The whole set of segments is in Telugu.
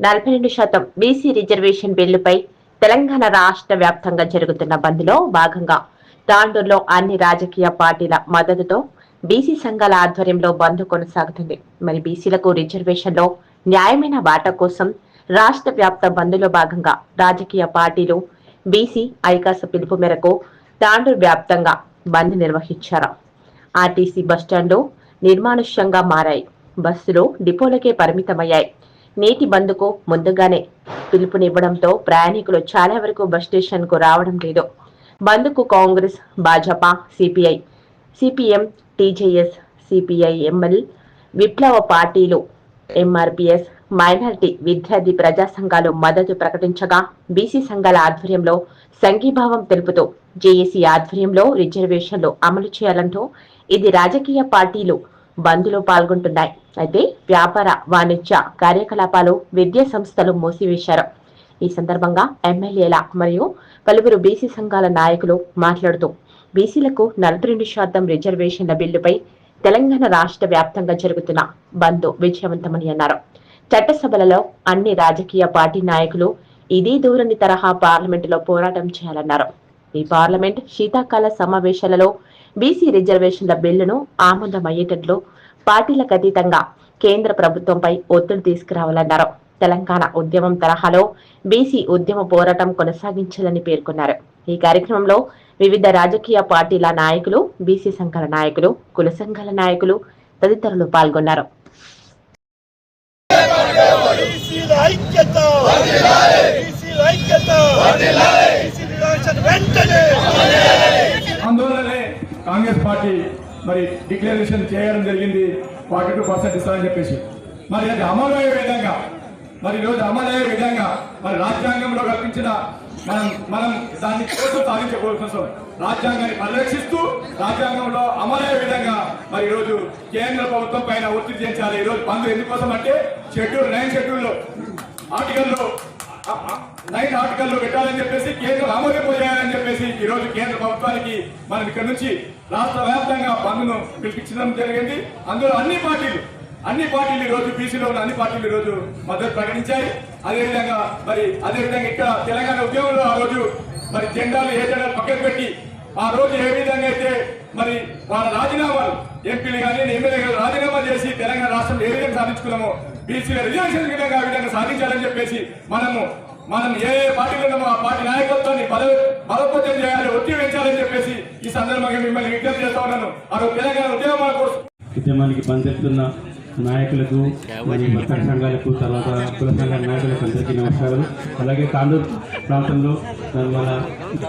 నలభై రెండు శాతం బీసీ రిజర్వేషన్ బిల్లుపై తెలంగాణ రాష్ట్ర వ్యాప్తంగా జరుగుతున్న బంద్లో భాగంగా తాండూరులో అన్ని రాజకీయ పార్టీల మద్దతుతో బీసీ సంఘాల ఆధ్వర్యంలో బంద్ కొనసాగుతుంది. మరి బీసీలకు రిజర్వేషన్లో న్యాయమైన వాటా కోసం రాష్ట్ర వ్యాప్త బంద్లో భాగంగా రాజకీయ పార్టీలు బీసీ ఐకాస పిలుపు మేరకు తాండూరు వ్యాప్తంగా బంద్ నిర్వహించారు. ఆర్టీసీ బస్టాండ్లు నిర్మానుష్యంగా మారాయి. బస్సులు డిపోలకే పరిమితమయ్యాయి. నేటి బంద్కు ముందుగానే పిలుపునివ్వడంతో ప్రయాణికులు చాలా వరకు బస్ స్టేషన్కు రావడం లేదు. బంద్కు Congress Bhajapa CPI CPM TJS CPI ML విప్లవ పార్టీలు ఎంఆర్పిఎస్ మైనారిటీ విద్యార్థి ప్రజా సంఘాలు మద్దతు ప్రకటించగా బీసీ సంఘాల ఆధ్వర్యంలో సంఘీభావం తెలుపుతూ జేఏసీ ఆధ్వర్యంలో రిజర్వేషన్లు అమలు చేయాలంటూ ఇది రాజకీయ పార్టీలు బంద్లో పాల్గొంటున్నాయి. అయితే వ్యాపార వాణిజ్య కార్యకలాపాలు విద్యా సంస్థలు మూసివేశారు. ఈ సందర్భంగా ఎమ్మెల్యేల మరియు పలువురు బీసీ సంఘాల నాయకులు మాట్లాడుతూ బీసీలకు నలభై రెండు శాతం రిజర్వేషన్ల బిల్లుపై తెలంగాణ రాష్ట్ర వ్యాప్తంగా జరుగుతున్న బంద్ విజయవంతమని అన్నారు. చట్టసభలలో అన్ని రాజకీయ పార్టీ నాయకులు ఇదే దూరని తరహా పార్లమెంటులో పోరాటం చేయాలన్నారు. ఈ పార్లమెంట్ శీతాకాల సమావేశాలలో బీసీ రిజర్వేషన్ల బిల్లును ఆమోదమయ్యేటట్లు పార్టీలకు అతీతంగా కేంద్ర ప్రభుత్వంపై ఒత్తిడి తీసుకురావాలన్నారు. తెలంగాణ ఉద్యమం తరహాలో బీసీ ఉద్యమ పోరాటం కొనసాగించాలని పేర్కొన్నారు. ఈ కార్యక్రమంలో వివిధ రాజకీయ పార్టీల నాయకులు బీసీ సంఘాల నాయకులు కుల సంఘాల నాయకులు తదితరులు పాల్గొన్నారు. వెంటనే కాంగ్రెస్ పార్టీ మరి డిక్లరేషన్ చేయడం జరిగింది. ఫార్టీ టూ పర్సెంట్ ఇస్తారని చెప్పేసి. మరి అది అమలు అయ్యే విధంగా మరి ఈరోజు అమలు అయ్యే విధంగా మరి రాజ్యాంగంలో కల్పించిన మనం మనం దాన్ని కోసం సాధించకోసం రాజ్యాంగాన్ని పరిరక్షిస్తూ రాజ్యాంగంలో అమలయ్యే విధంగా మరి ఈరోజు కేంద్ర ప్రభుత్వం పైన ఒత్తిడి చేయించాలి. ఈరోజు బంద్ ఎందుకోసం అంటే షెడ్యూల్ నైన్ షెడ్యూల్లో ఆర్టికల్లో నైన్ ఆర్టికల్లో పెట్టాలని చెప్పేసి కేంద్రం ఆమోదింపజేయాలని చెప్పేసి ఈ రోజు కేంద్ర ప్రభుత్వానికి మనం ఇక్కడ నుంచి రాష్ట్ర వ్యాప్తంగా బంద్ను పిలిపించడం జరిగింది. అందులో అన్ని పార్టీలు అన్ని పార్టీలు ఈ రోజు బీసీలో ఉన్న అన్ని పార్టీలు ఈ రోజు మద్దతు ప్రకటించాయి. అదేవిధంగా మరి అదేవిధంగా ఇక్కడ తెలంగాణ ఉద్యమంలో ఆ రోజు మరి జెండాలు ఏ జెండాలు పక్కన పెట్టి ఆ రోజు ఏ విధంగా అయితే మరి వాళ్ళ రాజీనామాలు ఎంపీలు కానీ ఎమ్మెల్యే కానీ రాజీనామా చేసి తెలంగాణ రాష్ట్రంలో ఏ విధంగా సాధించుకున్నామో బీసీల రిజర్వేషన్ విధంగా ఆ విధంగా సాధించాలని చెప్పేసి మనము మనం ఏ పార్టీలో ఉన్నామో ఆ పార్టీ నాయకత్వాన్ని బల బలోపేతం చేయాలి ఒత్తిడి చెప్పేసి ఈ సందర్భంగా మిమ్మల్ని విజ్ఞప్తి చేస్తా ఉన్నాను. ఆ తెలంగాణ ఉద్యమాల కోసం ఉద్యమానికి పనిచేస్తున్న నాయకులకు మరియు వర్తక సంఘాలకు తర్వాత కుల సంఘాల నాయకులకు అందరికీ నమస్కారం అలాగే కాండూరు ప్రాంతంలో మన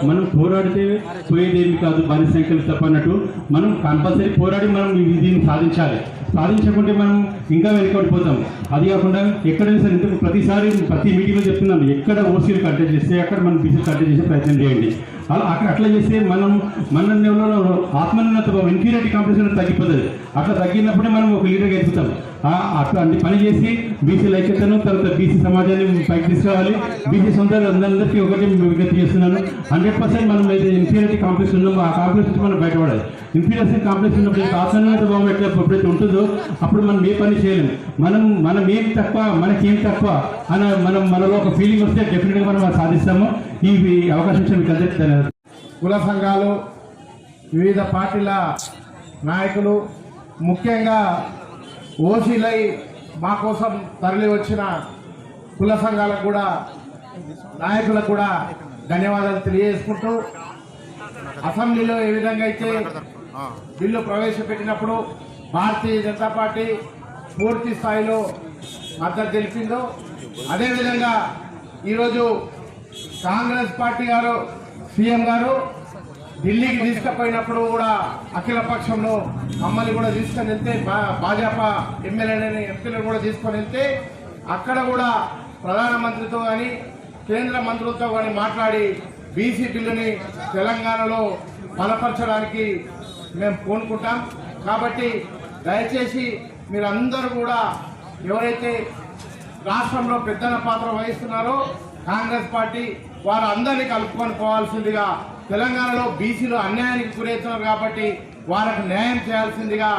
మనం పోరాడితే పోయేదేమి కాదు భారీ సంఖ్యలు తప్పన్నట్టు మనం కంపల్సరీ పోరాడి మనం దీన్ని సాధించాలి. సాధించకుంటే మనం ఇంకా వెనుకబడిపోతాం అది కాకుండా ఎక్కడైనా సరే ఇంతకు ప్రతిసారి ప్రతి మీటింగ్లో చెప్తున్నాను ఎక్కడ ఓసీలు కట్ చేస్తే అక్కడ మనం బీసీలు కట్టె చేసే ప్రయత్నం చేయండి. అలా అక్కడ అట్లా చేస్తే మనం మన లెవెల్లో ఆత్మోన్నత ఇన్ఫీరియారిటీ కాంపిటీషన్ తగ్గిపోతుంది. అట్లా తగ్గినప్పుడే మనం ఒక లీడర్గా ఎదుగుతాం. ఆ అన్ని పని చేసి బీసీల ఐక్యతను తర్వాత బీసీ సమాజాన్ని పైకి తీసుకురావాలి. బీసీ సొంత అందరికీ ఒకటి విజ్ఞప్తి చేస్తున్నాను. హండ్రెడ్ పర్సెంట్ మనం అయితే ఇన్ఫీరియారిటీ కాంప్లెక్స్ ఉన్నామో ఆ కాంప్లెక్స్ నుంచి మనం బయటపడాలి. ఇన్ఫీరియారిటీ కాంప్లెక్స్ ఉన్నప్పుడు ఆసన్నత భావం ఎట్లా ఎప్పుడైతే ఉంటుందో అప్పుడు మనం ఏ పని చేయలేము మనం మనం ఏం తక్కువ మనకేం తక్కువ అన్న మనం మనలో ఒక ఫీలింగ్ వస్తే డెఫినెట్గా మనం సాధిస్తాము. ఈ అవకాశం ఇచ్చిన మీకు అందరికీ కుల సంఘాలు వివిధ పార్టీల నాయకులు ముఖ్యంగా ఓసీలై మా కోసం తరలి వచ్చిన కుల సంఘాలకు కూడా నాయకులకు కూడా ధన్యవాదాలు తెలియజేసుకుంటూ అసెంబ్లీలో ఏ విధంగా అయితే బిల్లు ప్రవేశపెట్టినప్పుడు భారతీయ జనతా పార్టీ పూర్తి స్థాయిలో మద్దతు తెలిపిందో అదేవిధంగా ఈరోజు కాంగ్రెస్ పార్టీ గారు సీఎం గారు ఢిల్లీకి తీసుకుపోయినప్పుడు కూడా అఖిల పక్షంలో మమ్మల్ని కూడా తీసుకొని వెళ్తే భాజపా ఎమ్మెల్యేలని ఎంపీలను కూడా తీసుకొని వెళ్తే అక్కడ కూడా ప్రధానమంత్రితో కానీ కేంద్ర మంత్రులతో కానీ మాట్లాడి బీసీ బిల్లుని తెలంగాణలో బలపరచడానికి మేము కోనుకుంటాం కాబట్టి దయచేసి మీరందరూ కూడా ఎవరైతే రాష్ట్రంలో పెద్దన పాత్ర వహిస్తున్నారో కాంగ్రెస్ పార్టీ వారు అందరినీ కలుపుకొని పోవాల్సిందిగా తెలంగాణలో బీసీలు అన్యాయానికి గురవుతున్నారు కాబట్టి వారికి న్యాయం చేయాల్సిందిగా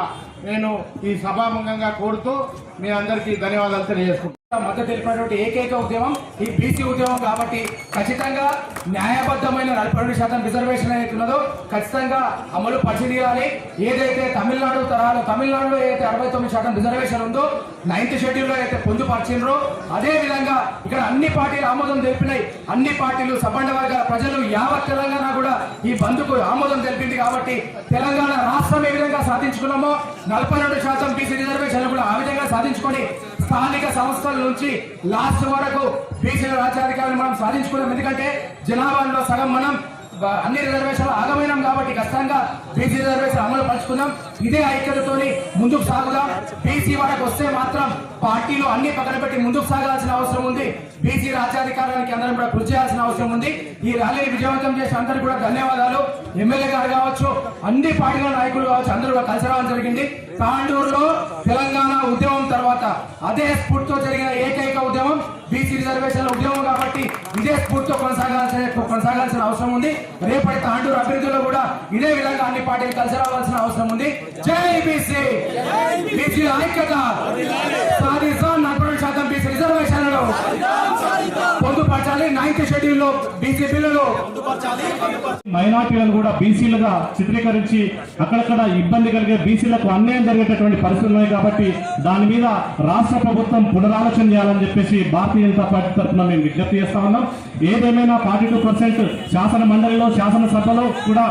నేను ఈ సభాముఖంగా కోరుతూ మీ అందరికీ ధన్యవాదాలు తెలియజేసుకుంటాను మద్దతు తెలిపినటువంటి ఏకైక ఉద్యమం ఈ బీసీ ఉద్యమం కాబట్టి ఖచ్చితంగా న్యాయబద్ధమైన నలభై రెండు శాతం రిజర్వేషన్ ఏదైతే ఉన్నదో ఖచ్చితంగా అమలు పరిశీలియాలి. ఏదైతే తమిళనాడు తరాలు తమిళనాడులో ఏదైతే అరవై తొమ్మిది శాతం రిజర్వేషన్ ఉందో నైన్త్ షెడ్యూల్లో అయితే పొందుపరిచిండ్రో అదే విధంగా ఇక్కడ అన్ని పార్టీలు ఆమోదం తెలిపినాయి. అన్ని పార్టీలు సబ్బండ వర్గాల ప్రజలు యావత్ తెలంగాణ కూడా ఈ బంద్కు ఆమోదం తెలిపింది కాబట్టి తెలంగాణ రాష్ట్రం సాధించుకున్నామో నలభై రెండు శాతం బీసీ రిజర్వేషన్లు కూడా ఆ విధంగా సాధించుకొని స్థానిక సంస్థల నుంచి లాస్ట్ వరకు బీసీల రాజ్యాధికారులు మనం సాధించుకున్నాం. ఎందుకంటే జనాభాలో సగం మనం అన్ని రిజర్వేషన్లు ఆగమైనాం కాబట్టి ఖచ్చితంగా బీసీ రిజర్వేషన్ అమలు పరుచుకుందాం. ఇదే ఐక్యతతో ముందుకు సాగుదాం. బీసీ వాళ్ళకి వస్తే మాత్రం పార్టీలు అన్ని పక్కన పెట్టి ముందుకు సాగాల్సిన అవసరం ఉంది. బీసీ రాజ్యాధికారానికి అందరం కూడా కృషి చేయాల్సిన అవసరం ఉంది. ఈ ర్యాలీని విజయవంతం చేసిన అందరికీ కూడా ధన్యవాదాలు. ఎమ్మెల్యే గారు కావచ్చు అన్ని పార్టీల నాయకులు కావచ్చు అందరూ కూడా కలిసి రావడం జరిగింది. తాండూరులో తెలంగాణ ఉద్యమం తర్వాత అదే స్ఫూర్తితో జరిగిన ఏకైక ఉద్యమం బీసీ రిజర్వేషన్ల ఉద్యమం కాబట్టి ఇదే స్ఫూర్తితో కొనసాగాల్సిన కొనసాగాల్సిన అవసరం ఉంది. రేపటి తాండూరు అభివృద్ధిలో కూడా ఇదే విధంగా అన్ని పార్టీలు కలిసి రావాల్సిన అవసరం ఉంది. జై బీసీ! బీసీ ఐక్యత! సాధిస్తాం నలభై శాతం బీసీ రిజర్వేషన్లు పొందుపరచాలి నైన్త్ షెడ్యూల్లో బీసీ బిల్లులు. మైనార్టీలను కూడా బీసీలుగా చిత్రీకరించి అక్కడక్కడ ఇబ్బంది కలిగే బీసీలకు అన్యాయం జరిగేటటువంటి పరిస్థితులు ఉన్నాయి కాబట్టి దాని మీద రాష్ట్ర ప్రభుత్వం పునరాలోచన చేయాలని చెప్పేసి భారతీయ జనతా పార్టీ తరఫున మేము విజ్ఞప్తి చేస్తా ఉన్నాం. ఏదేమైనా ఫార్టీ టూ పర్సెంట్ శాసన మండలిలో శాసనసభలో కూడా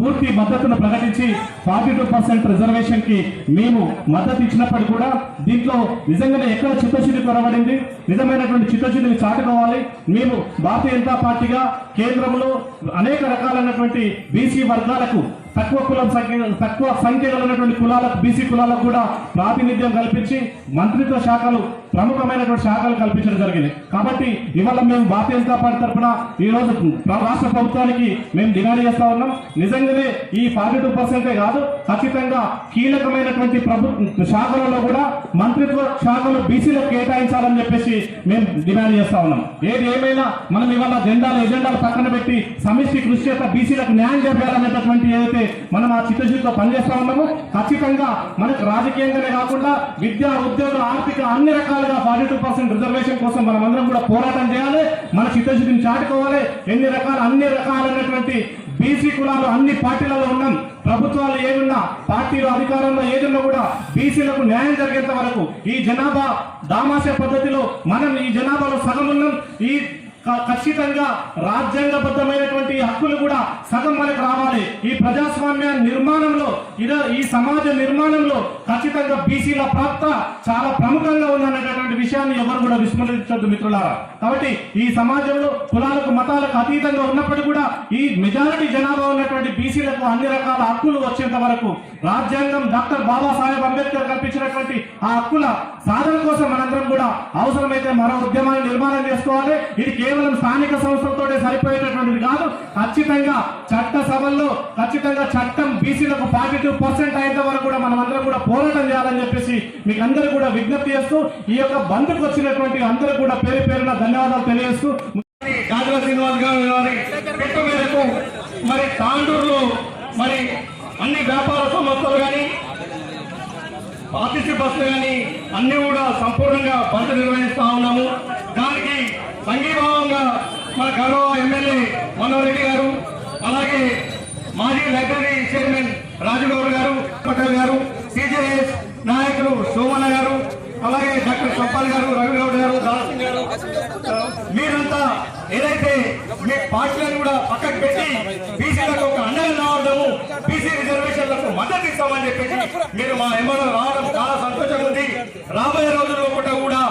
పూర్తి మద్దతును ప్రకటించి ఫార్టీ టూ పర్సెంట్ రిజర్వేషన్కి మేము మద్దతు ఇచ్చినప్పటికీ కూడా దీంట్లో నిజంగానే ఎక్కడ చిత్తశుద్ధి కొరబడింది నిజమైనటువంటి చిత్తశుద్ధిని చాటుకోవాలి. మేము భారతీయ జనతా పార్టీగా కేంద్రంలో అనేక రకాలైనటువంటి బీసీ వర్గాలకు తక్కువ కులం సంఖ్య తక్కువ సంఖ్యలో ఉన్నటువంటి కులాలకు బీసీ కులాలకు కూడా ప్రాతినిధ్యం కల్పించి మంత్రిత్వ శాఖలు ప్రముఖమైనటువంటి శాఖలు కల్పించడం జరిగింది. కాబట్టి ఇవాళ మేము భారతీయ జనతా పార్టీ తరఫున ఈ రోజు రాష్ట్ర ప్రభుత్వానికి మేము డిమాండ్ చేస్తా ఉన్నాం. నిజంగానే ఈ ఫార్టీ టూ పర్సెంటే కాదు ఖచ్చితంగా కీలకమైనటువంటి ప్రభు శాఖలలో కూడా మంత్రిత్వ శాఖలు బీసీలకు కేటాయించాలని చెప్పేసి మేము డిమాండ్ చేస్తా ఉన్నాం. ఏది ఏమైనా మనం ఇవాళ జెండాలు ఎజెండాలు పక్కన పెట్టి సమిష్టి కృషి చేత బీసీలకు న్యాయం చేయాలనేటటువంటి ఏదైతే మనం ఆ చిత్తశుద్ధితో పనిచేస్తా ఉన్నామో ఖచ్చితంగా మనకు రాజకీయంగానే కాకుండా విద్య ఉద్యోగ ఆర్థిక అన్ని రకాల రకాలుగా ఫార్టీ టూ పర్సెంట్ రిజర్వేషన్ కోసం మనం అందరం కూడా పోరాటం చేయాలి. మన చిత్తశుద్ధిని చాటుకోవాలి. ఎన్ని రకాల అన్ని రకాలైనటువంటి బీసీ కులాలు అన్ని పార్టీలలో ఉన్నాం. ప్రభుత్వాలు ఏమున్నా పార్టీలు అధికారంలో ఏదున్నా కూడా బీసీలకు న్యాయం జరిగేంత వరకు ఈ జనాభా దామాసే పద్ధతిలో మనం ఈ జనాభాలో సగం ఉన్నాం. ఈ ఖచ్చితంగా రాజ్యాంగబద్ధమైనటువంటి హక్కులు కూడా సగం మనకు రావాలి. ఈ ప్రజాస్వామ్య నిర్మాణంలో ఇదో ఈ సమాజ నిర్మాణంలో ఖచ్చితంగా బీసీల ప్రాప్త చాలా ప్రముఖంగా ఉందనేటటువంటి విషయాన్ని ఎవరు కూడా విస్మరించొద్దు మిత్రులారా. కాబట్టి ఈ సమాజంలో కులాలకు మతాలకు అతీతంగా ఉన్నప్పటికీ కూడా ఈ మెజారిటీ జనాభా ఉన్నటువంటి బీసీలకు అన్ని రకాల హక్కులు వచ్చేంత వరకు రాజ్యాంగం డాక్టర్ బాబాసాహెబ్ అంబేద్కర్ కల్పించినటువంటి ఆ హక్కుల సాధన కోసం మనందరం కూడా అవసరమైతే మరో ఉద్యమాన్ని నిర్మాణం చేసుకోవాలి. ఇది కేవలం స్థానిక సంస్థలతోటే సరిపోయేటటువంటిది కాదు ఖచ్చితంగా చట్ట సభల్లో ఖచ్చితంగా చట్టం బీసీలకు ఫార్టీ టూ పర్సెంట్ అయ్యేంత వరకు కూడా మనం అందరం కూడా పోరాటం చేయాలని చెప్పేసి మీకు అందరూ కూడా విజ్ఞప్తి చేస్తూ ఈ యొక్క బంద్కు వచ్చినటువంటి అందరూ కూడా పేరు పేరున ధన్యవాదాలు తెలియజేస్తూ గాజుల శ్రీనివాస్ గారి మేరకు మరి తాండూరులో మరి అన్ని వ్యాపార సంస్థలు కానీ ఆర్టీసీ బస్సులు కానీ అన్ని కూడా సంపూర్ణంగా బంద్ నిర్వహిస్తా ఉన్నాము. సంఘీభావంగా మన గౌరవ ఎమ్మెల్యే మనోహర్ రెడ్డి గారు అలాగే మాజీ లైబ్రరీ చైర్మన్ రాజుగౌడ్ గారు పటేల్ గారు సిజేఎస్ నాయకులు సోమన్న గారు అలాగే డాక్టర్ సంపాల్ గారు రవిగౌడ్ గారు దాసింగ్ గారు మీరంతా ఏదైతే మీ పార్టీలను కూడా పక్కకు పెట్టి బీసీలకు ఒక అండగా రావడము బీసీ రిజర్వేషన్లకు మద్దతు ఇస్తామని చెప్పేసి మీరు మా ఎమ్మెల్యే రావడం చాలా సంతోషంగా ఉంది. రాబోయే రోజుల్లో కూడా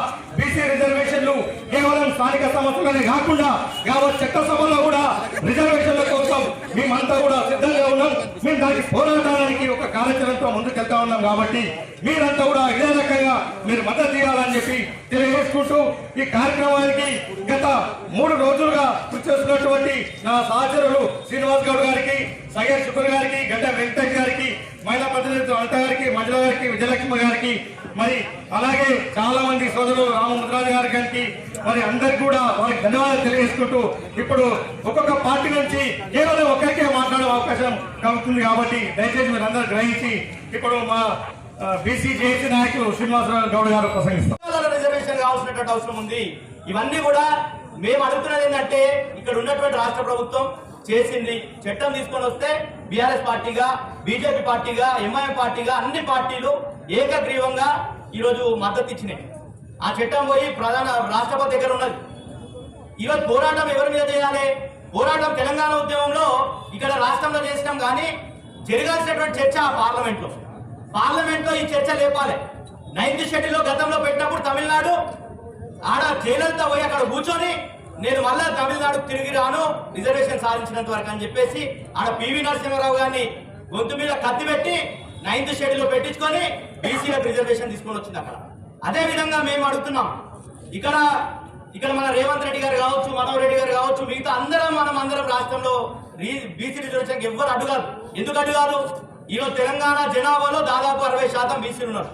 కూడా రిజర్వేషన్లు కేవలం స్థానిక సంస్థలనే కాకుండా యావత్ చట్టసభలో కూడా రిజర్వేషన్ల కోసం మేమంతా కూడా సిద్ధంగా ఉన్నాం. మేము దానికి పోరాటానికి ఒక కార్యాచరణతో ముందుకెళ్తా ఉన్నాం కాబట్టి మీరంతా కూడా ఇదే రకంగా మీరు మద్దతు ఇవ్వాలని చెప్పి తెలియజేసుకుంటూ ఈ కార్యక్రమానికి గత మూడు రోజులుగా కృషి చేస్తున్నటువంటి నా సహచరులు శ్రీనివాస్ గౌడ్ గారికి సయ్యద్ శుక్ర గారికి గడ్డ వెంకటేష్ గారికి మహిళా ప్రతినిధులు అనిత గారికి మంజుల గారికి విజయలక్ష్మి గారికి మరి అలాగే చాలా మంది సోదరులు రామముద్రాజు గారి గారికి మరి అందరికి కూడా వారికి ధన్యవాదాలు తెలియజేసుకుంటూ ఇప్పుడు ఒక్కొక్క పార్టీ నుంచి కేవలం ఒక్కరికే మాట్లాడే అవకాశం కలుగుతుంది కాబట్టి దయచేసి మీరు అందరూ గ్రహించి ఇప్పుడు మా బీసీ జేసీ నాయకులు శ్రీనివాసరావు గౌడ్ గారు ప్రసంగిస్తారు రిజర్వేషన్ కావాల్సినటువంటి అవసరం ఉంది. ఇవన్నీ కూడా మేము అడుగుతున్నది ఏంటంటే ఇక్కడ ఉన్నటువంటి రాష్ట్ర ప్రభుత్వం చేసింది. చట్టం తీసుకొని వస్తే బీఆర్ఎస్ పార్టీగా బీజేపీ పార్టీగా ఎంఐఎం పార్టీగా అన్ని పార్టీలు ఏకగ్రీవంగా ఈరోజు మద్దతు ఇచ్చినాయి. ఆ చట్టం పోయి ప్రధాన రాష్ట్రపతి దగ్గర ఉన్నది. ఈరోజు పోరాటం ఎవరి మీద చేయాలి? పోరాటం తెలంగాణ ఉద్యమంలో ఇక్కడ రాష్ట్రంలో చేసినాం కానీ జరగాల్సినటువంటి చర్చ పార్లమెంట్లో. పార్లమెంట్లో ఈ చర్చ లేపాలి. నైన్త్ షెడ్యూల్లో గతంలో పెట్టినప్పుడు తమిళనాడు ఆడ జైలంతా పోయి అక్కడ కూర్చొని నేను మళ్ళా తమిళనాడుకు తిరిగి రాను రిజర్వేషన్ సాధించినంత వరకు అని చెప్పేసి ఆడ పివి నరసింహారావు గారిని గొంతు మీద కత్తి పెట్టి నైన్త్ షెడ్యూల్లో పెట్టించుకొని బీసీలకు రిజర్వేషన్ తీసుకొని వచ్చింది అక్కడ. అదే విధంగా మేము అడుగుతున్నాం ఇక్కడ ఇక్కడ మన రేవంత్ రెడ్డి గారు కావచ్చు మనోహర్ రెడ్డి గారు కావచ్చు మిగతా అందరం మనం అందరం రాష్ట్రంలో బీసీ రిజర్వేషన్ ఎవ్వరు అడుగారు ఎందుకు అడుగారు ఈరోజు తెలంగాణ జనాభాలో దాదాపు అరవై శాతం బీసీలు ఉన్నారు.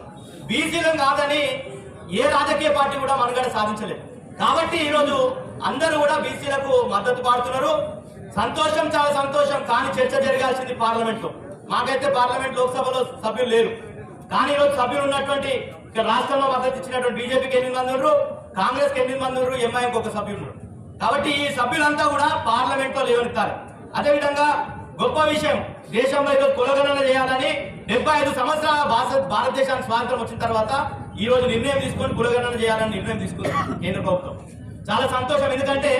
బీసీలను కాదని ఏ రాజకీయ పార్టీ కూడా మనుగడ సాధించలేదు. కాబట్టి ఈరోజు అందరూ కూడా బీసీలకు మద్దతు పాడుతున్నారు. సంతోషం చాలా సంతోషం కానీ చర్చ జరగాల్సింది పార్లమెంట్లో మాకైతే పార్లమెంట్ లోక్సభలో సభ్యులు లేరు. కానీ ఈరోజు సభ్యులు ఉన్నటువంటి ఇక్కడ రాష్ట్రంలో మద్దతు ఇచ్చినటువంటి బీజేపీకి ఎనిమిది మంది ఉన్నారు కాంగ్రెస్కి ఎనిమిది మంది ఉన్నారు ఎంఐఎంకి ఒక సభ్యులు కాబట్టి ఈ సభ్యులంతా కూడా పార్లమెంట్లో లేవనెత్తారు అదేవిధంగా గొప్ప విషయం దేశంలో ఈరోజు కులగణన చేయాలని డెబ్బై ఐదు సంవత్సరాల భారత భారతదేశానికి స్వాతంత్రం వచ్చిన తర్వాత ఈ రోజు నిర్ణయం తీసుకొని కులగణన చేయాలని నిర్ణయం తీసుకుంది కేంద్ర ప్రభుత్వం. చాలా సంతోషం. ఎందుకంటే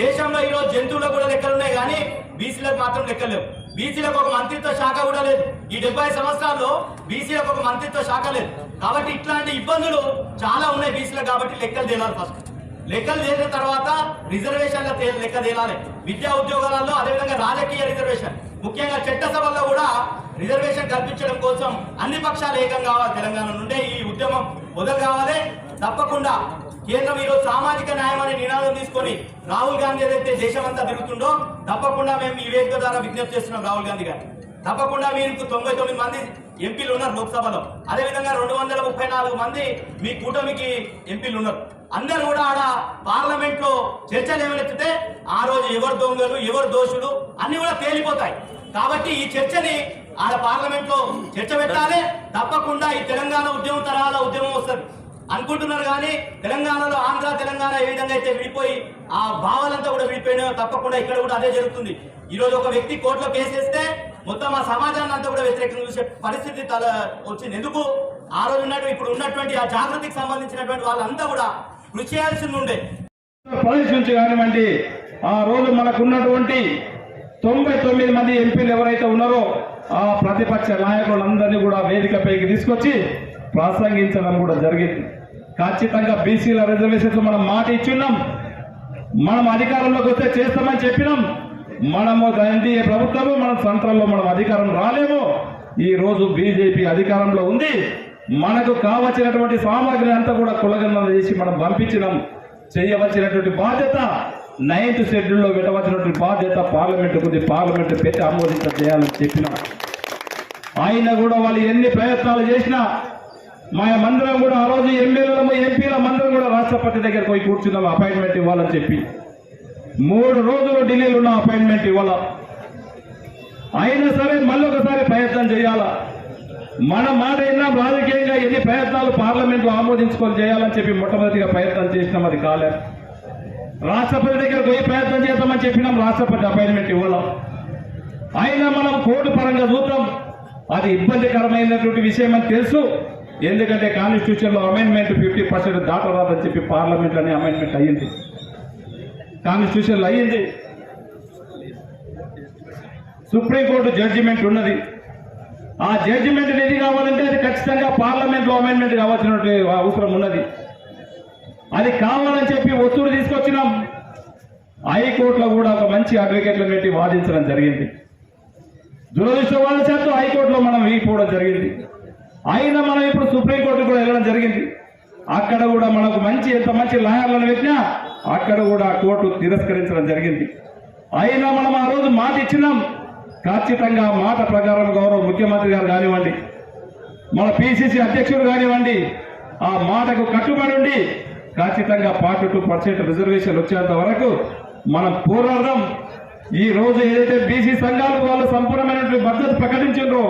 దేశంలో ఈ రోజు జంతువులకు కూడా లెక్కలున్నాయి కానీ బీసీలకు మాత్రం లెక్కలేవు బీసీలకు ఒక మంత్రిత్వ శాఖ కూడా లేదు. ఈ డెబ్బై సంవత్సరాల్లో బీసీలకు ఒక మంత్రిత్వ శాఖ లేదు. కాబట్టి ఇట్లాంటి ఇబ్బందులు చాలా ఉన్నాయి బీసీలకు కాబట్టి లెక్కలు తేలాలి ఫస్ట్. లెక్కలు చేసిన తర్వాత రిజర్వేషన్ల లెక్క తేలాలి. విద్యా ఉద్యోగాలలో అదేవిధంగా రాజకీయ రిజర్వేషన్. ముఖ్యంగా చట్టసభల్లో కూడా రిజర్వేషన్ కల్పించడం కోసం అన్ని పక్షాలు ఏకం కావాలి తెలంగాణ నుండే. ఈ ఉద్యమం మొదలు కావాలి. తప్పకుండా కేంద్రం ఈరోజు సామాజిక న్యాయం అనే నినాదం తీసుకొని రాహుల్ గాంధీ ఏదైతే దేశమంతా తిరుగుతుండో తప్పకుండా మేము ఈ వేదిక ద్వారా విజ్ఞప్తి చేస్తున్నాం రాహుల్ గాంధీ గారు. తప్పకుండా మీకు తొంభై తొమ్మిది మంది ఎంపీలు ఉన్నారు లోక్సభలో. అదేవిధంగా రెండు వందల ముప్పై నాలుగు మంది మీ కూటమికి ఎంపీలు ఉన్నారు. అందరు కూడా ఆడ పార్లమెంట్లో చర్చలు ఏమైనా ఆ రోజు ఎవరు దొంగలు ఎవరు దోషులు అన్ని కూడా తేలిపోతాయి. కాబట్టి ఈ చర్చని ఆడ పార్లమెంట్లో చర్చ పెట్టాలి. తప్పకుండా ఈ తెలంగాణ ఉద్యమం తరహాల ఉద్యమం వస్తుంది. అనుకుంటున్నారు కానీ తెలంగాణలో ఆంధ్ర తెలంగాణ ఏ విధంగా అయితే విడిపోయి ఆ భావాలంతా కూడా విడిపోయినా తప్పకుండా ఇక్కడ కూడా అదే జరుగుతుంది. ఈ రోజు ఒక వ్యక్తి కోర్టులో కేసు వేస్తే మొత్తం ఆ సమాజాన్ని అంతా కూడా వ్యతిరేకంగా చూసే పరిస్థితి తల వచ్చింది. ఎందుకు? ఆ రోజు ఉన్నట్టు ఇప్పుడు ఉన్నటువంటి ఆ జాగృతికి సంబంధించినటువంటి వాళ్ళంతా కూడా కృషి చేయాల్సింది ఉండే. పోలీస్ నుంచి కానివ్వండి ఆ రోజు మనకున్నటువంటి తొంభై తొమ్మిది మంది ఎంపీలు ఎవరైతే ఉన్నారో ఆ ప్రతిపక్ష నాయకులందరినీ కూడా వేదికపైకి తీసుకొచ్చి ప్రాసంగించడం కూడా జరిగింది. ఖచ్చితంగా బీసీల రిజర్వేషన్స్ మనం మాట ఇచ్చున్నాం. మనం అధికారంలోకి వస్తే చేస్తామని చెప్పినాం. మనము ఎన్డీఏ ప్రభుత్వము మనం సంత్రంలో మనం అధికారం రాలేము. ఈ రోజు బీజేపీ అధికారంలో ఉంది. మనకు కావలసినటువంటి సామాగ్రి అంతా కూడా కులగణన చేసి మనం పంపించినాం. చేయవలసినటువంటి బాధ్యత నైన్త్ షెడ్యూల్లో పెట్టవలసినటువంటి బాధ్యత పార్లమెంట్ ఉంది. పార్లమెంట్ పెట్టి ఆమోదించ చేయాలని చెప్పినాం ఆయన కూడా వాళ్ళు ఎన్ని ప్రయత్నాలు చేసినా మా మందిరం కూడా ఆ రోజు ఎమ్మెల్యేలము ఎంపీల మందిరం కూడా రాష్ట్రపతి దగ్గర పోయి కూర్చున్నాం అపాయింట్మెంట్ ఇవ్వాలని చెప్పి. మూడు రోజులు ఢిల్లీలో ఉన్న అపాయింట్మెంట్ ఇవ్వాల. అయినా సరే మళ్ళీ ఒకసారి ప్రయత్నం చేయాలా? మన మాట అయినా రాజకీయంగా ఎన్ని ప్రయత్నాలు పార్లమెంట్లో ఆమోదించుకొని చేయాలని చెప్పి మొట్టమొదటిగా ప్రయత్నం చేసినాం అది కాలేదు రాష్ట్రపతి దగ్గర పోయి ప్రయత్నం చేద్దామని చెప్పినాం రాష్ట్రపతి అపాయింట్మెంట్ ఇవ్వడం అయినా మనం కోర్టు పరంగా చూద్దాం. అది ఇబ్బందికరమైనటువంటి విషయం అని తెలుసు. ఎందుకంటే కాన్స్టిట్యూషన్లో అమెండ్మెంట్ ఫిఫ్టీ పర్సెంట్ దాటరాదని చెప్పి పార్లమెంట్లోనే అమెండ్మెంట్ అయ్యింది. కాన్స్టిట్యూషన్లో అయ్యింది. సుప్రీంకోర్టు జడ్జిమెంట్ ఉన్నది. ఆ జడ్జిమెంట్ రెడీ కావాలంటే అది ఖచ్చితంగా పార్లమెంట్లో అమెండ్మెంట్ కావాల్సినటువంటి అవసరం ఉన్నది. అది కావాలని చెప్పి ఒత్తిడి తీసుకొచ్చినాం. హైకోర్టులో కూడా ఒక మంచి అడ్వకేట్లను పెట్టి వాదించడం జరిగింది. దురదృష్టవాళ్ళ హైకోర్టులో మనం వేయకపోవడం జరిగింది. అయినా మనం ఇప్పుడు సుప్రీంకోర్టు కూడా వెళ్ళడం జరిగింది. అక్కడ కూడా మనకు మంచి ఎంత మంచి లాయర్లను పెట్టినా అక్కడ కూడా కోర్టు తిరస్కరించడం జరిగింది. అయినా మనం ఆ రోజు మాట ఇచ్చినాం. ఖచ్చితంగా మాట ప్రకారం గౌరవ ముఖ్యమంత్రి గారు కానివ్వండి మన పిసిసి అధ్యక్షుడు కానివ్వండి ఆ మాటకు కట్టుబడి ఉండి ఖచ్చితంగా ఫార్టీ టూ పర్సెంట్ రిజర్వేషన్ వచ్చేంత వరకు మనం పోరాడదాం. ఈ రోజు ఏదైతే బీసీ సంఘాలు వాళ్ళు సంపూర్ణమైనటువంటి భద్రత ప్రకటించారో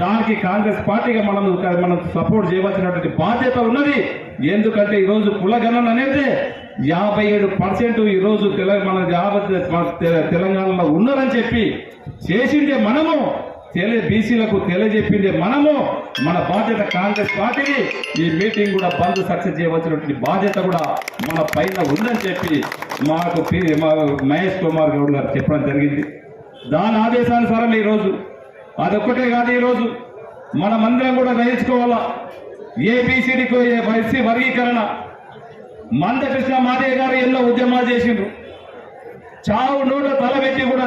దానికి కాంగ్రెస్ పార్టీగా మనం మనం సపోర్ట్ చేయవలసినటువంటి బాధ్యత ఉన్నది. ఎందుకంటే ఈరోజు కులగణన అనేది యాభై ఏడు పర్సెంట్ ఈరోజు తెలంగాణ మన మన తెలంగాణలో ఉన్నారని చెప్పి చేసిందే మనము. తెలి బీసీలకు తెలియజెప్పింది మనము మన బాధ్యత కాంగ్రెస్ పార్టీని ఈ మీటింగ్ కూడా బంద్ సక్సెస్ చేయవలసినటువంటి బాధ్యత కూడా మన పైన ఉందని చెప్పి మాకు మా మహేష్ కుమార్ గౌడ్ గారు చెప్పడం జరిగింది. దాని ఆదేశానుసారం ఈరోజు అదొక్కటే కాదు ఈరోజు మనమందరం కూడా గ్రహించుకోవాలా ఏబిసిడికి వైసీ వర్గీకరణ. మందకృష్ణ మాదే గారు ఎన్నో ఉద్యమాలు చేసిండ్రు. చావు నోట్ల తలబెట్టి కూడా